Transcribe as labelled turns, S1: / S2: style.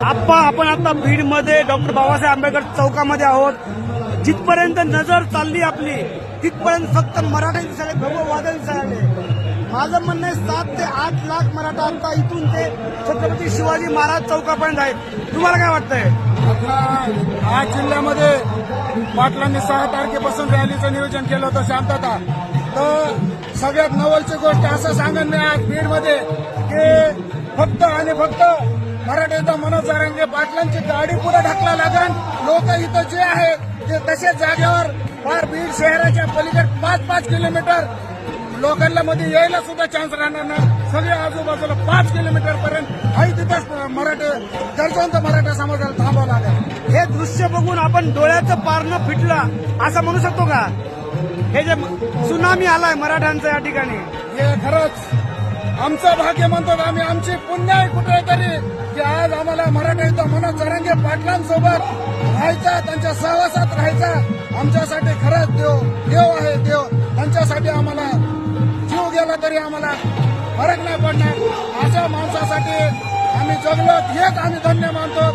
S1: आप्पा आपण आता बीडमध्ये डॉक्टर बाबासाहेब आंबेडकर चौकामध्ये आहोत. जिथपर्यंत नजर चालली आपली तिथपर्यंत फक्त मराठा दिसायला भव्य वादन दिसायला माझं म्हणणं आहे सात ते आठ लाख मराठा आता इथून ते छत्रपती शिवाजी महाराज चौकापर्यंत आहेत. तुम्हाला काय वाटतंय?
S2: आता आज जिल्ह्यामध्ये पाटलांनी सहा तारखेपासून रॅलीचं नियोजन केलं होतं शांतता. तर सगळ्यात नवलची गोष्ट असं सांगत मी आज बीडमध्ये की फक्त आणि फक्त मराठ्याचा मनोज जारंगे पाटलांची गाडी पुढे ढकला लागन लोक इथं जे आहे ते तसेच जागेवर फार बीड शहराच्या पलीकडे पाच पाच किलोमीटर लोकांना मध्ये यायला सुद्धा चान्स राहणार नाही. सगळे आजूबाजूला पाच किलोमीटर पर्यंत आहे तिथंच मराठे गरजवंत मराठा समाजाला थांबावं लागेल.
S1: हे दृश्य बघून आपण डोळ्याचं पारणं फिटलं असं म्हणू शकतो का? हे जे सुनामी आलाय मराठ्यांचं या ठिकाणी.
S2: हे खरंच आमचं भाग्य म्हणतो आम्ही आमची पुण्य आहे कुठेतरी की आज आम्हाला मराठा मनोज जरांगे पाटलांसोबत राहायचा त्यांच्या सहवासात राहायचा. आमच्यासाठी खरंच देव देव आहे देव. त्यांच्यासाठी आम्हाला जीव गेला तरी आम्हाला फरक नाही पडणार. अशा माणसासाठी आम्ही जगलो हेच आम्ही धन्य मानतो.